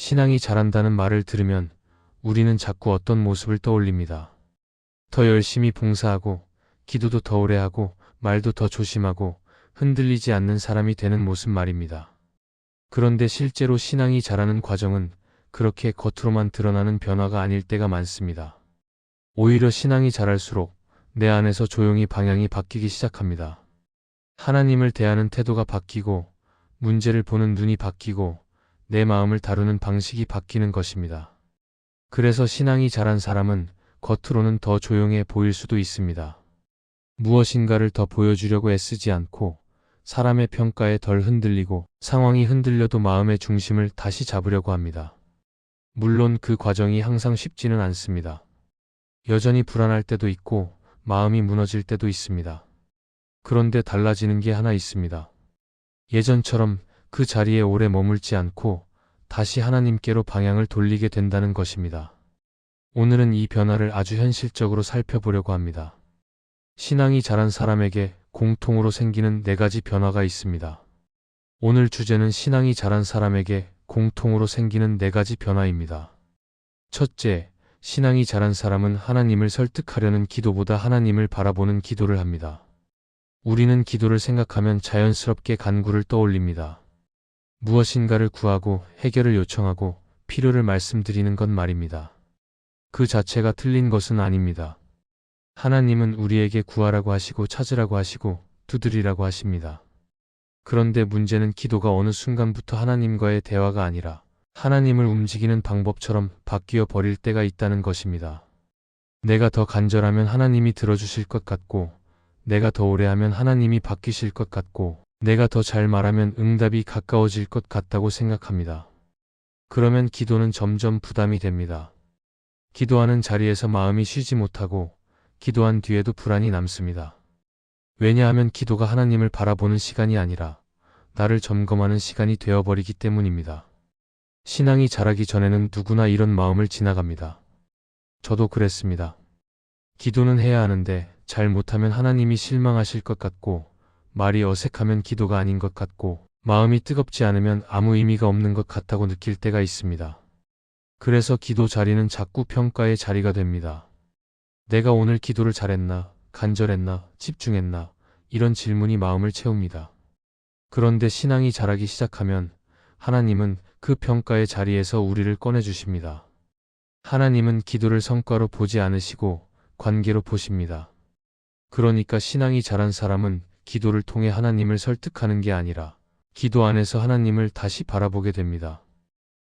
신앙이 잘한다는 말을 들으면 우리는 자꾸 어떤 모습을 떠올립니다. 더 열심히 봉사하고, 기도도 더 오래 하고, 말도 더 조심하고, 흔들리지 않는 사람이 되는 모습 말입니다. 그런데 실제로 신앙이 자라는 과정은 그렇게 겉으로만 드러나는 변화가 아닐 때가 많습니다. 오히려 신앙이 자랄수록 내 안에서 조용히 방향이 바뀌기 시작합니다. 하나님을 대하는 태도가 바뀌고, 문제를 보는 눈이 바뀌고, 내 마음을 다루는 방식이 바뀌는 것입니다. 그래서 신앙이 자란 사람은 겉으로는 더 조용해 보일 수도 있습니다. 무엇인가를 더 보여주려고 애쓰지 않고 사람의 평가에 덜 흔들리고 상황이 흔들려도 마음의 중심을 다시 잡으려고 합니다. 물론 그 과정이 항상 쉽지는 않습니다. 여전히 불안할 때도 있고 마음이 무너질 때도 있습니다. 그런데 달라지는 게 하나 있습니다. 예전처럼 그 자리에 오래 머물지 않고 다시 하나님께로 방향을 돌리게 된다는 것입니다. 오늘은 이 변화를 아주 현실적으로 살펴보려고 합니다. 신앙이 자란 사람에게 공통으로 생기는 네 가지 변화가 있습니다. 오늘 주제는 신앙이 자란 사람에게 공통으로 생기는 네 가지 변화입니다. 첫째, 신앙이 자란 사람은 하나님을 설득하려는 기도보다 하나님을 바라보는 기도를 합니다. 우리는 기도를 생각하면 자연스럽게 간구를 떠올립니다. 무엇인가를 구하고 해결을 요청하고 필요를 말씀드리는 것 말입니다. 그 자체가 틀린 것은 아닙니다. 하나님은 우리에게 구하라고 하시고 찾으라고 하시고 두드리라고 하십니다. 그런데 문제는 기도가 어느 순간부터 하나님과의 대화가 아니라 하나님을 움직이는 방법처럼 바뀌어 버릴 때가 있다는 것입니다. 내가 더 간절하면 하나님이 들어주실 것 같고, 내가 더 오래 하면 하나님이 바뀌실 것 같고, 내가 더 잘 말하면 응답이 가까워질 것 같다고 생각합니다. 그러면 기도는 점점 부담이 됩니다. 기도하는 자리에서 마음이 쉬지 못하고, 기도한 뒤에도 불안이 남습니다. 왜냐하면 기도가 하나님을 바라보는 시간이 아니라 나를 점검하는 시간이 되어버리기 때문입니다. 신앙이 자라기 전에는 누구나 이런 마음을 지나갑니다. 저도 그랬습니다. 기도는 해야 하는데 잘 못하면 하나님이 실망하실 것 같고 말이 어색하면 기도가 아닌 것 같고 마음이 뜨겁지 않으면 아무 의미가 없는 것 같다고 느낄 때가 있습니다. 그래서 기도 자리는 자꾸 평가의 자리가 됩니다. 내가 오늘 기도를 잘했나, 간절했나, 집중했나, 이런 질문이 마음을 채웁니다. 그런데 신앙이 자라기 시작하면 하나님은 그 평가의 자리에서 우리를 꺼내주십니다. 하나님은 기도를 성과로 보지 않으시고 관계로 보십니다. 그러니까 신앙이 자란 사람은 기도를 통해 하나님을 설득하는 게 아니라 기도 안에서 하나님을 다시 바라보게 됩니다.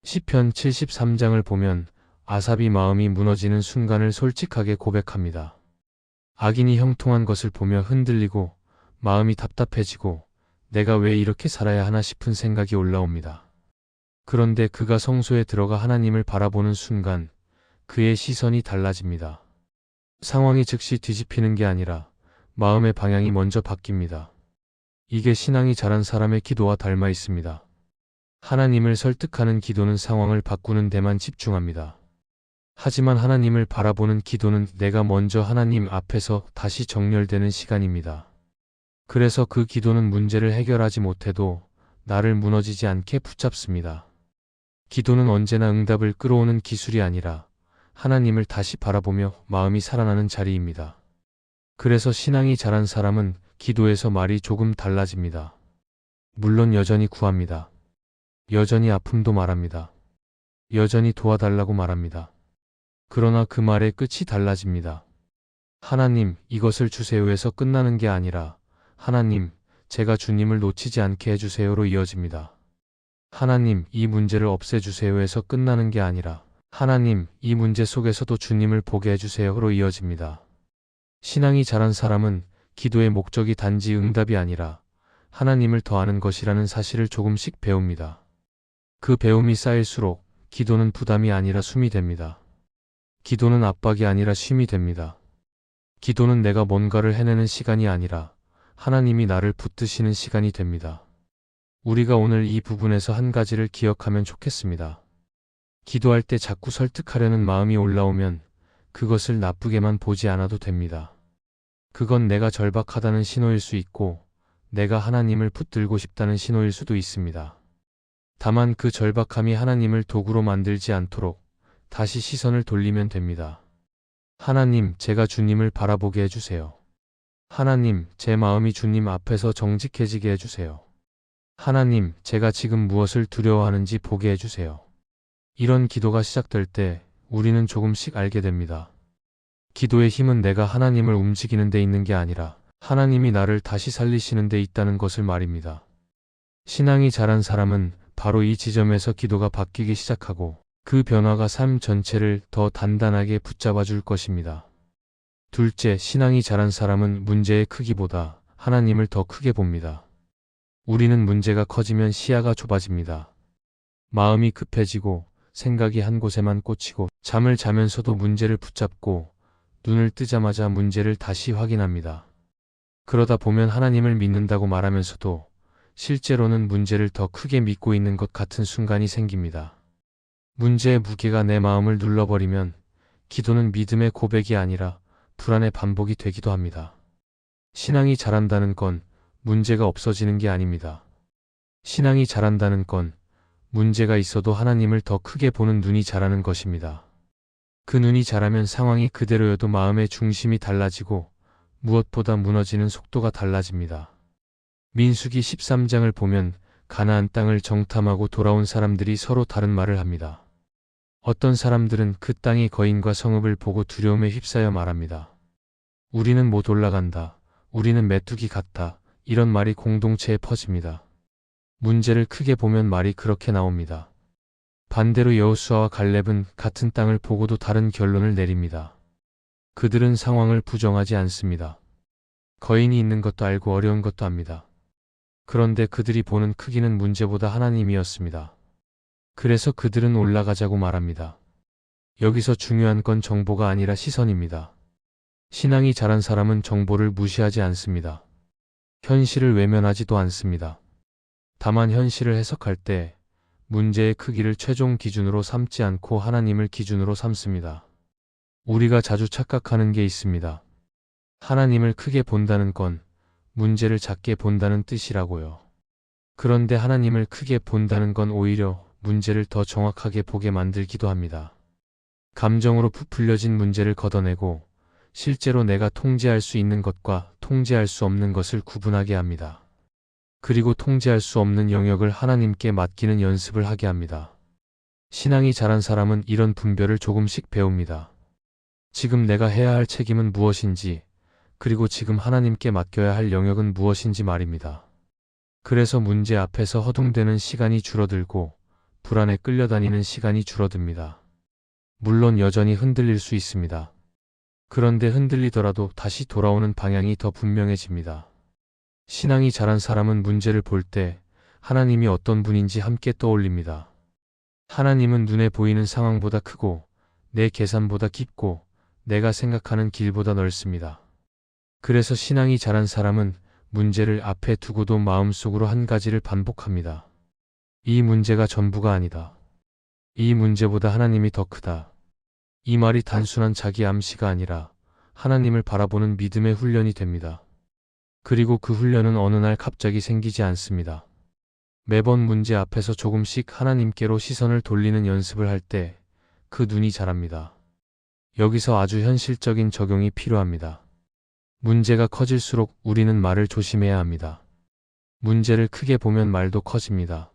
시편 73장을 보면 아삽이 마음이 무너지는 순간을 솔직하게 고백합니다. 악인이 형통한 것을 보며 흔들리고 마음이 답답해지고 내가 왜 이렇게 살아야 하나 싶은 생각이 올라옵니다. 그런데 그가 성소에 들어가 하나님을 바라보는 순간 그의 시선이 달라집니다. 상황이 즉시 뒤집히는 게 아니라 마음의 방향이 먼저 바뀝니다. 이게 신앙이 자란 사람의 기도와 닮아 있습니다. 하나님을 설득하는 기도는 상황을 바꾸는 데만 집중합니다. 하지만 하나님을 바라보는 기도는 내가 먼저 하나님 앞에서 다시 정렬되는 시간입니다. 그래서 그 기도는 문제를 해결하지 못해도 나를 무너지지 않게 붙잡습니다. 기도는 언제나 응답을 끌어오는 기술이 아니라 하나님을 다시 바라보며 마음이 살아나는 자리입니다. 그래서 신앙이 자란 사람은 기도에서 말이 조금 달라집니다. 물론 여전히 구합니다. 여전히 아픔도 말합니다. 여전히 도와달라고 말합니다. 그러나 그 말의 끝이 달라집니다. 하나님, 이것을 주세요에서 끝나는 게 아니라 하나님, 제가 주님을 놓치지 않게 해주세요로 이어집니다. 하나님, 이 문제를 없애주세요에서 끝나는 게 아니라 하나님, 이 문제 속에서도 주님을 보게 해주세요로 이어집니다. 신앙이 자란 사람은 기도의 목적이 단지 응답이 아니라 하나님을 더 아는 것이라는 사실을 조금씩 배웁니다. 그 배움이 쌓일수록 기도는 부담이 아니라 숨이 됩니다. 기도는 압박이 아니라 쉼이 됩니다. 기도는 내가 뭔가를 해내는 시간이 아니라 하나님이 나를 붙드시는 시간이 됩니다. 우리가 오늘 이 부분에서 한 가지를 기억하면 좋겠습니다. 기도할 때 자꾸 설득하려는 마음이 올라오면 그것을 나쁘게만 보지 않아도 됩니다. 그건 내가 절박하다는 신호일 수 있고 내가 하나님을 붙들고 싶다는 신호일 수도 있습니다. 다만 그 절박함이 하나님을 도구로 만들지 않도록 다시 시선을 돌리면 됩니다. 하나님, 제가 주님을 바라보게 해주세요. 하나님, 제 마음이 주님 앞에서 정직해지게 해주세요. 하나님, 제가 지금 무엇을 두려워하는지 보게 해주세요. 이런 기도가 시작될 때 우리는 조금씩 알게 됩니다. 기도의 힘은 내가 하나님을 움직이는 데 있는 게 아니라 하나님이 나를 다시 살리시는 데 있다는 것을 말입니다. 신앙이 자란 사람은 바로 이 지점에서 기도가 바뀌기 시작하고 그 변화가 삶 전체를 더 단단하게 붙잡아 줄 것입니다. 둘째, 신앙이 자란 사람은 문제의 크기보다 하나님을 더 크게 봅니다. 우리는 문제가 커지면 시야가 좁아집니다. 마음이 급해지고 생각이 한 곳에만 꽂히고 잠을 자면서도 문제를 붙잡고 눈을 뜨자마자 문제를 다시 확인합니다. 그러다 보면 하나님을 믿는다고 말하면서도 실제로는 문제를 더 크게 믿고 있는 것 같은 순간이 생깁니다. 문제의 무게가 내 마음을 눌러버리면 기도는 믿음의 고백이 아니라 불안의 반복이 되기도 합니다. 신앙이 자란다는 건 문제가 없어지는 게 아닙니다. 신앙이 자란다는 건 문제가 있어도 하나님을 더 크게 보는 눈이 자라는 것입니다. 그 눈이 자라면 상황이 그대로여도 마음의 중심이 달라지고 무엇보다 무너지는 속도가 달라집니다. 민수기 13장을 보면 가나안 땅을 정탐하고 돌아온 사람들이 서로 다른 말을 합니다. 어떤 사람들은 그 땅의 거인과 성읍을 보고 두려움에 휩싸여 말합니다. 우리는 못 올라간다. 우리는 메뚜기 같다. 이런 말이 공동체에 퍼집니다. 문제를 크게 보면 말이 그렇게 나옵니다. 반대로 여호수아와 갈렙은 같은 땅을 보고도 다른 결론을 내립니다. 그들은 상황을 부정하지 않습니다. 거인이 있는 것도 알고 어려운 것도 압니다. 그런데 그들이 보는 크기는 문제보다 하나님이었습니다. 그래서 그들은 올라가자고 말합니다. 여기서 중요한 건 정보가 아니라 시선입니다. 신앙이 자란 사람은 정보를 무시하지 않습니다. 현실을 외면하지도 않습니다. 다만 현실을 해석할 때 문제의 크기를 최종 기준으로 삼지 않고 하나님을 기준으로 삼습니다. 우리가 자주 착각하는 게 있습니다. 하나님을 크게 본다는 건 문제를 작게 본다는 뜻이라고요. 그런데 하나님을 크게 본다는 건 오히려 문제를 더 정확하게 보게 만들기도 합니다. 감정으로 부풀려진 문제를 걷어내고 실제로 내가 통제할 수 있는 것과 통제할 수 없는 것을 구분하게 합니다. 그리고 통제할 수 없는 영역을 하나님께 맡기는 연습을 하게 합니다. 신앙이 자란 사람은 이런 분별을 조금씩 배웁니다. 지금 내가 해야 할 책임은 무엇인지, 그리고 지금 하나님께 맡겨야 할 영역은 무엇인지 말입니다. 그래서 문제 앞에서 허둥대는 시간이 줄어들고 불안에 끌려다니는 시간이 줄어듭니다. 물론 여전히 흔들릴 수 있습니다. 그런데 흔들리더라도 다시 돌아오는 방향이 더 분명해집니다. 신앙이 자란 사람은 문제를 볼 때 하나님이 어떤 분인지 함께 떠올립니다. 하나님은 눈에 보이는 상황보다 크고 내 계산보다 깊고 내가 생각하는 길보다 넓습니다. 그래서 신앙이 자란 사람은 문제를 앞에 두고도 마음속으로 한 가지를 반복합니다. 이 문제가 전부가 아니다. 이 문제보다 하나님이 더 크다. 이 말이 단순한 자기 암시가 아니라 하나님을 바라보는 믿음의 훈련이 됩니다. 그리고 그 훈련은 어느 날 갑자기 생기지 않습니다. 매번 문제 앞에서 조금씩 하나님께로 시선을 돌리는 연습을 할 때 그 눈이 자랍니다. 여기서 아주 현실적인 적용이 필요합니다. 문제가 커질수록 우리는 말을 조심해야 합니다. 문제를 크게 보면 말도 커집니다.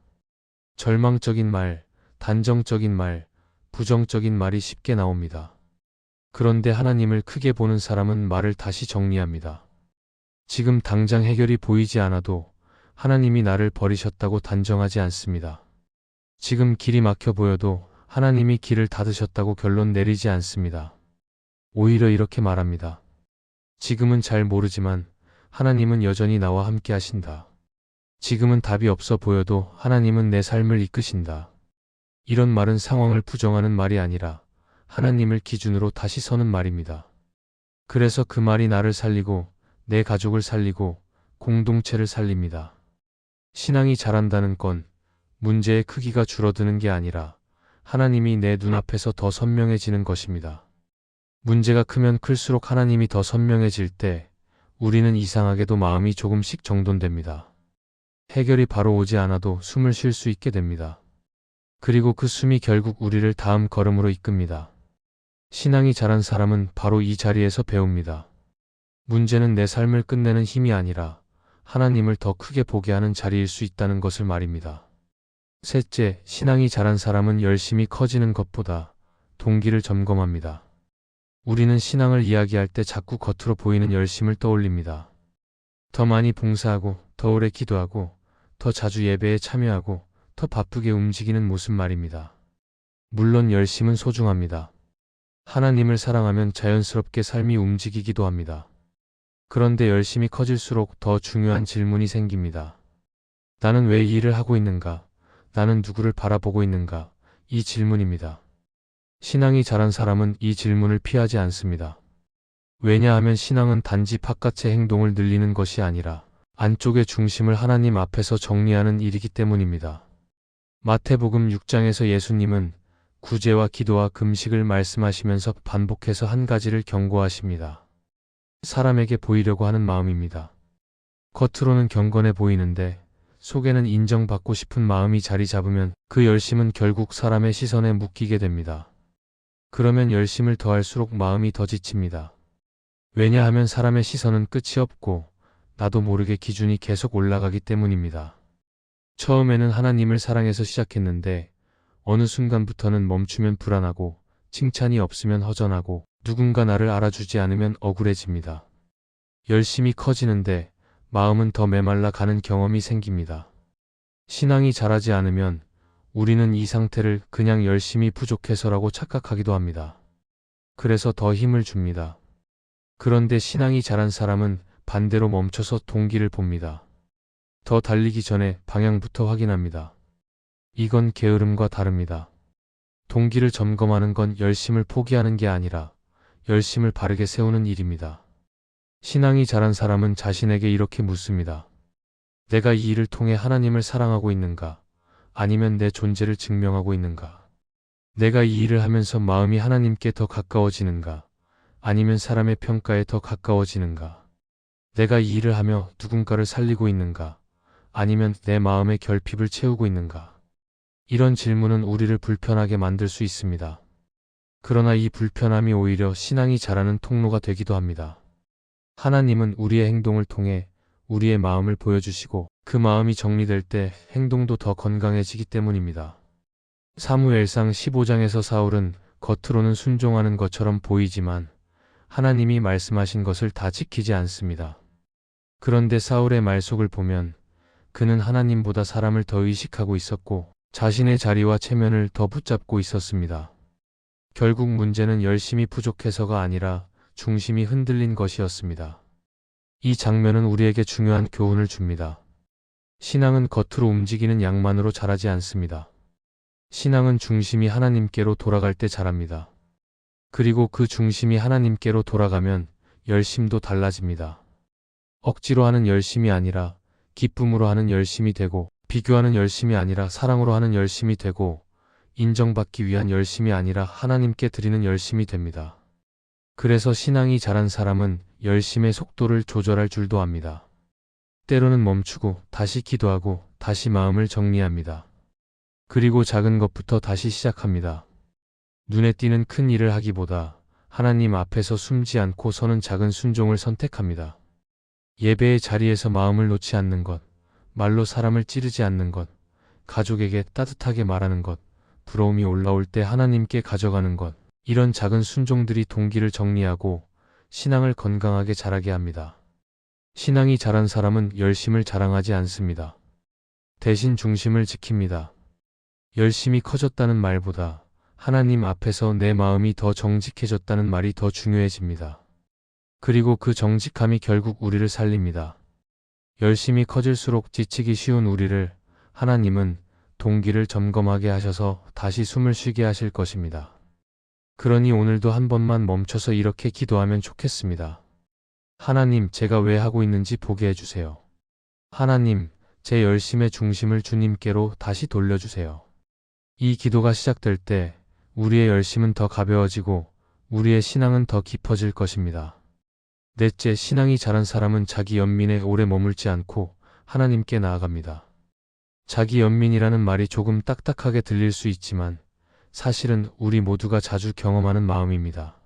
절망적인 말, 단정적인 말, 부정적인 말이 쉽게 나옵니다. 그런데 하나님을 크게 보는 사람은 말을 다시 정리합니다. 지금 당장 해결이 보이지 않아도 하나님이 나를 버리셨다고 단정하지 않습니다. 지금 길이 막혀 보여도 하나님이 길을 닫으셨다고 결론 내리지 않습니다. 오히려 이렇게 말합니다. 지금은 잘 모르지만 하나님은 여전히 나와 함께 하신다. 지금은 답이 없어 보여도 하나님은 내 삶을 이끄신다. 이런 말은 상황을 부정하는 말이 아니라 하나님을 기준으로 다시 서는 말입니다. 그래서 그 말이 나를 살리고 내 가족을 살리고 공동체를 살립니다. 신앙이 자란다는 건 문제의 크기가 줄어드는 게 아니라 하나님이 내 눈앞에서 더 선명해지는 것입니다. 문제가 크면 클수록 하나님이 더 선명해질 때 우리는 이상하게도 마음이 조금씩 정돈됩니다. 해결이 바로 오지 않아도 숨을 쉴 수 있게 됩니다. 그리고 그 숨이 결국 우리를 다음 걸음으로 이끕니다. 신앙이 자란 사람은 바로 이 자리에서 배웁니다. 문제는 내 삶을 끝내는 힘이 아니라 하나님을 더 크게 보게 하는 자리일 수 있다는 것을 말입니다. 셋째, 신앙이 자란 사람은 열심히 커지는 것보다 동기를 점검합니다. 우리는 신앙을 이야기할 때 자꾸 겉으로 보이는 열심을 떠올립니다. 더 많이 봉사하고, 더 오래 기도하고, 더 자주 예배에 참여하고, 더 바쁘게 움직이는 모습 말입니다. 물론 열심은 소중합니다. 하나님을 사랑하면 자연스럽게 삶이 움직이기도 합니다. 그런데 열심히 커질수록 더 중요한 질문이 생깁니다. 나는 왜 이 일을 하고 있는가? 나는 누구를 바라보고 있는가? 이 질문입니다. 신앙이 자란 사람은 이 질문을 피하지 않습니다. 왜냐하면 신앙은 단지 바깥의 행동을 늘리는 것이 아니라 안쪽의 중심을 하나님 앞에서 정리하는 일이기 때문입니다. 마태복음 6장에서 예수님은 구제와 기도와 금식을 말씀하시면서 반복해서 한 가지를 경고하십니다. 사람에게 보이려고 하는 마음입니다. 겉으로는 경건해 보이는데 속에는 인정받고 싶은 마음이 자리 잡으면 그 열심은 결국 사람의 시선에 묶이게 됩니다. 그러면 열심을 더할수록 마음이 더 지칩니다. 왜냐하면 사람의 시선은 끝이 없고 나도 모르게 기준이 계속 올라가기 때문입니다. 처음에는 하나님을 사랑해서 시작했는데 어느 순간부터는 멈추면 불안하고 칭찬이 없으면 허전하고 누군가 나를 알아주지 않으면 억울해집니다. 열심히 커지는데 마음은 더 메말라 가는 경험이 생깁니다. 신앙이 자라지 않으면 우리는 이 상태를 그냥 열심히 부족해서라고 착각하기도 합니다. 그래서 더 힘을 줍니다. 그런데 신앙이 자란 사람은 반대로 멈춰서 동기를 봅니다. 더 달리기 전에 방향부터 확인합니다. 이건 게으름과 다릅니다. 동기를 점검하는 건 열심을 포기하는 게 아니라 열심을 바르게 세우는 일입니다. 신앙이 자란 사람은 자신에게 이렇게 묻습니다. 내가 이 일을 통해 하나님을 사랑하고 있는가? 아니면 내 존재를 증명하고 있는가? 내가 이 일을 하면서 마음이 하나님께 더 가까워지는가? 아니면 사람의 평가에 더 가까워지는가? 내가 이 일을 하며 누군가를 살리고 있는가? 아니면 내 마음의 결핍을 채우고 있는가? 이런 질문은 우리를 불편하게 만들 수 있습니다. 그러나 이 불편함이 오히려 신앙이 자라는 통로가 되기도 합니다. 하나님은 우리의 행동을 통해 우리의 마음을 보여주시고 그 마음이 정리될 때 행동도 더 건강해지기 때문입니다. 사무엘상 15장에서 사울은 겉으로는 순종하는 것처럼 보이지만 하나님이 말씀하신 것을 다 지키지 않습니다. 그런데 사울의 말속을 보면 그는 하나님보다 사람을 더 의식하고 있었고 자신의 자리와 체면을 더 붙잡고 있었습니다. 결국 문제는 열심히 부족해서가 아니라 중심이 흔들린 것이었습니다. 이 장면은 우리에게 중요한 교훈을 줍니다. 신앙은 겉으로 움직이는 양만으로 자라지 않습니다. 신앙은 중심이 하나님께로 돌아갈 때 자랍니다. 그리고 그 중심이 하나님께로 돌아가면 열심도 달라집니다. 억지로 하는 열심이 아니라 기쁨으로 하는 열심이 되고 비교하는 열심이 아니라 사랑으로 하는 열심이 되고 인정받기 위한 열심이 아니라 하나님께 드리는 열심이 됩니다. 그래서 신앙이 자란 사람은 열심의 속도를 조절할 줄도 압니다. 때로는 멈추고 다시 기도하고 다시 마음을 정리합니다. 그리고 작은 것부터 다시 시작합니다. 눈에 띄는 큰 일을 하기보다 하나님 앞에서 숨지 않고 서는 작은 순종을 선택합니다. 예배의 자리에서 마음을 놓지 않는 것, 말로 사람을 찌르지 않는 것, 가족에게 따뜻하게 말하는 것, 부러움이 올라올 때 하나님께 가져가는 것, 이런 작은 순종들이 동기를 정리하고 신앙을 건강하게 자라게 합니다. 신앙이 자란 사람은 열심을 자랑하지 않습니다. 대신 중심을 지킵니다. 열심히 커졌다는 말보다 하나님 앞에서 내 마음이 더 정직해졌다는 말이 더 중요해집니다. 그리고 그 정직함이 결국 우리를 살립니다. 열심히 커질수록 지치기 쉬운 우리를 하나님은 동기를 점검하게 하셔서 다시 숨을 쉬게 하실 것입니다. 그러니 오늘도 한 번만 멈춰서 이렇게 기도하면 좋겠습니다. 하나님, 제가 왜 하고 있는지 보게 해주세요. 하나님, 제 열심의 중심을 주님께로 다시 돌려주세요. 이 기도가 시작될 때 우리의 열심은 더 가벼워지고 우리의 신앙은 더 깊어질 것입니다. 넷째, 신앙이 자란 사람은 자기 연민에 오래 머물지 않고 하나님께 나아갑니다. 자기 연민이라는 말이 조금 딱딱하게 들릴 수 있지만 사실은 우리 모두가 자주 경험하는 마음입니다.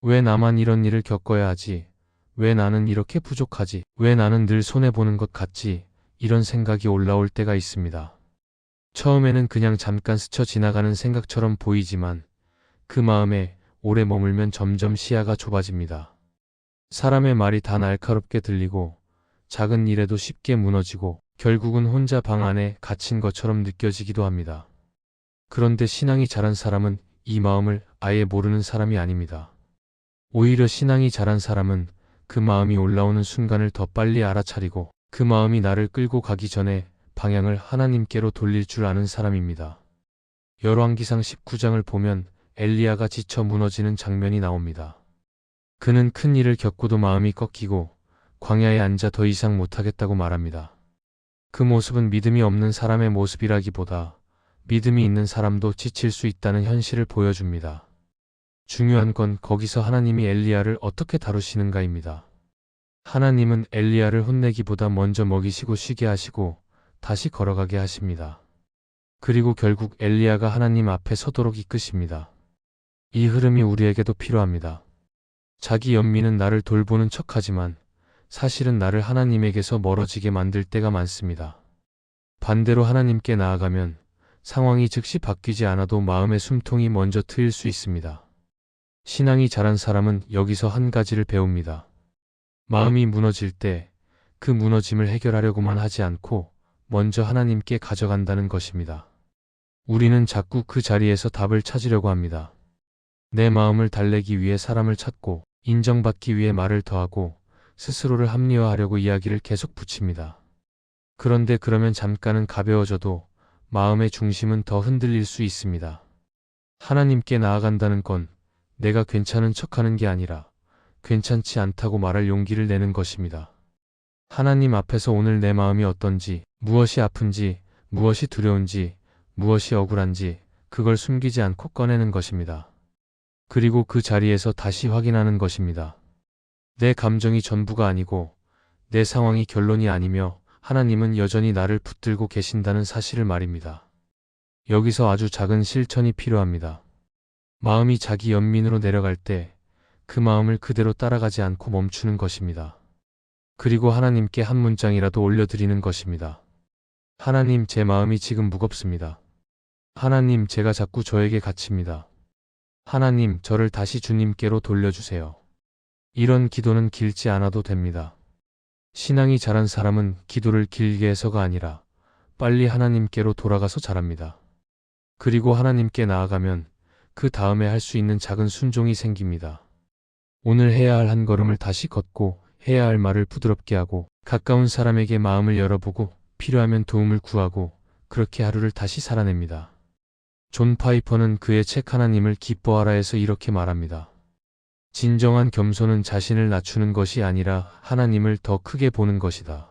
왜 나만 이런 일을 겪어야 하지? 왜 나는 이렇게 부족하지? 왜 나는 늘 손해보는 것 같지? 이런 생각이 올라올 때가 있습니다. 처음에는 그냥 잠깐 스쳐 지나가는 생각처럼 보이지만 그 마음에 오래 머물면 점점 시야가 좁아집니다. 사람의 말이 다 날카롭게 들리고 작은 일에도 쉽게 무너지고 결국은 혼자 방 안에 갇힌 것처럼 느껴지기도 합니다. 그런데 신앙이 자란 사람은 이 마음을 아예 모르는 사람이 아닙니다. 오히려 신앙이 자란 사람은 그 마음이 올라오는 순간을 더 빨리 알아차리고 그 마음이 나를 끌고 가기 전에 방향을 하나님께로 돌릴 줄 아는 사람입니다. 열왕기상 19장을 보면 엘리야가 지쳐 무너지는 장면이 나옵니다. 그는 큰 일을 겪고도 마음이 꺾이고 광야에 앉아 더 이상 못하겠다고 말합니다. 그 모습은 믿음이 없는 사람의 모습이라기보다 믿음이 있는 사람도 지칠 수 있다는 현실을 보여줍니다. 중요한 건 거기서 하나님이 엘리야를 어떻게 다루시는가입니다. 하나님은 엘리야를 혼내기보다 먼저 먹이시고 쉬게 하시고 다시 걸어가게 하십니다. 그리고 결국 엘리야가 하나님 앞에 서도록 이끄십니다. 이 흐름이 우리에게도 필요합니다. 자기 연민은 나를 돌보는 척하지만 사실은 나를 하나님에게서 멀어지게 만들 때가 많습니다. 반대로 하나님께 나아가면 상황이 즉시 바뀌지 않아도 마음의 숨통이 먼저 트일 수 있습니다. 신앙이 자란 사람은 여기서 한 가지를 배웁니다. 마음이 무너질 때 그 무너짐을 해결하려고만 하지 않고 먼저 하나님께 가져간다는 것입니다. 우리는 자꾸 그 자리에서 답을 찾으려고 합니다. 내 마음을 달래기 위해 사람을 찾고 인정받기 위해 말을 더하고 스스로를 합리화하려고 이야기를 계속 붙입니다. 그런데 그러면 잠깐은 가벼워져도 마음의 중심은 더 흔들릴 수 있습니다. 하나님께 나아간다는 건 내가 괜찮은 척 하는 게 아니라 괜찮지 않다고 말할 용기를 내는 것입니다. 하나님 앞에서 오늘 내 마음이 어떤지, 무엇이 아픈지, 무엇이 두려운지, 무엇이 억울한지, 그걸 숨기지 않고 꺼내는 것입니다. 그리고 그 자리에서 다시 확인하는 것입니다. 내 감정이 전부가 아니고, 내 상황이 결론이 아니며, 하나님은 여전히 나를 붙들고 계신다는 사실을 말입니다. 여기서 아주 작은 실천이 필요합니다. 마음이 자기 연민으로 내려갈 때, 그 마음을 그대로 따라가지 않고 멈추는 것입니다. 그리고 하나님께 한 문장이라도 올려드리는 것입니다. 하나님, 제 마음이 지금 무겁습니다. 하나님, 제가 자꾸 저에게 갇힙니다. 하나님, 저를 다시 주님께로 돌려주세요. 이런 기도는 길지 않아도 됩니다. 신앙이 자란 사람은 기도를 길게 해서가 아니라 빨리 하나님께로 돌아가서 잘합니다. 그리고 하나님께 나아가면 그 다음에 할 수 있는 작은 순종이 생깁니다. 오늘 해야 할 한 걸음을 다시 걷고 해야 할 말을 부드럽게 하고 가까운 사람에게 마음을 열어보고 필요하면 도움을 구하고 그렇게 하루를 다시 살아냅니다. 존 파이퍼는 그의 책 하나님을 기뻐하라에서 이렇게 말합니다. 진정한 겸손은 자신을 낮추는 것이 아니라 하나님을 더 크게 보는 것이다.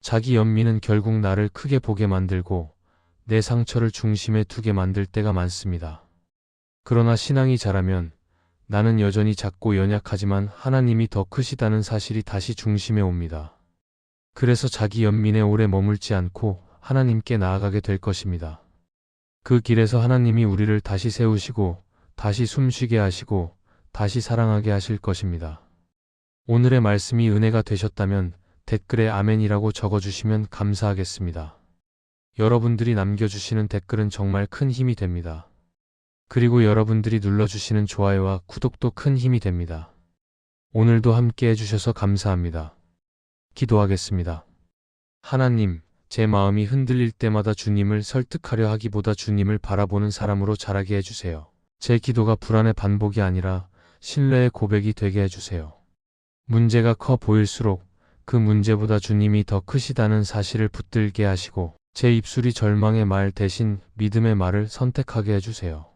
자기 연민은 결국 나를 크게 보게 만들고 내 상처를 중심에 두게 만들 때가 많습니다. 그러나 신앙이 자라면 나는 여전히 작고 연약하지만 하나님이 더 크시다는 사실이 다시 중심에 옵니다. 그래서 자기 연민에 오래 머물지 않고 하나님께 나아가게 될 것입니다. 그 길에서 하나님이 우리를 다시 세우시고 다시 숨쉬게 하시고 다시 사랑하게 하실 것입니다. 오늘의 말씀이 은혜가 되셨다면 댓글에 아멘이라고 적어주시면 감사하겠습니다. 여러분들이 남겨주시는 댓글은 정말 큰 힘이 됩니다. 그리고 여러분들이 눌러주시는 좋아요와 구독도 큰 힘이 됩니다. 오늘도 함께 해주셔서 감사합니다. 기도하겠습니다. 하나님, 제 마음이 흔들릴 때마다 주님을 설득하려 하기보다 주님을 바라보는 사람으로 자라게 해주세요. 제 기도가 불안의 반복이 아니라 신뢰의 고백이 되게 해주세요. 문제가 커 보일수록 그 문제보다 주님이 더 크시다는 사실을 붙들게 하시고 제 입술이 절망의 말 대신 믿음의 말을 선택하게 해주세요.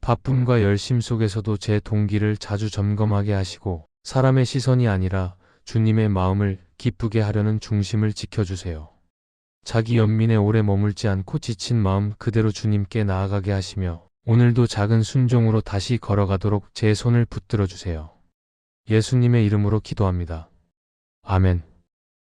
바쁨과 열심 속에서도 제 동기를 자주 점검하게 하시고 사람의 시선이 아니라 주님의 마음을 기쁘게 하려는 중심을 지켜주세요. 자기 연민에 오래 머물지 않고 지친 마음 그대로 주님께 나아가게 하시며 오늘도 작은 순종으로 다시 걸어가도록 제 손을 붙들어 주세요. 예수님의 이름으로 기도합니다. 아멘.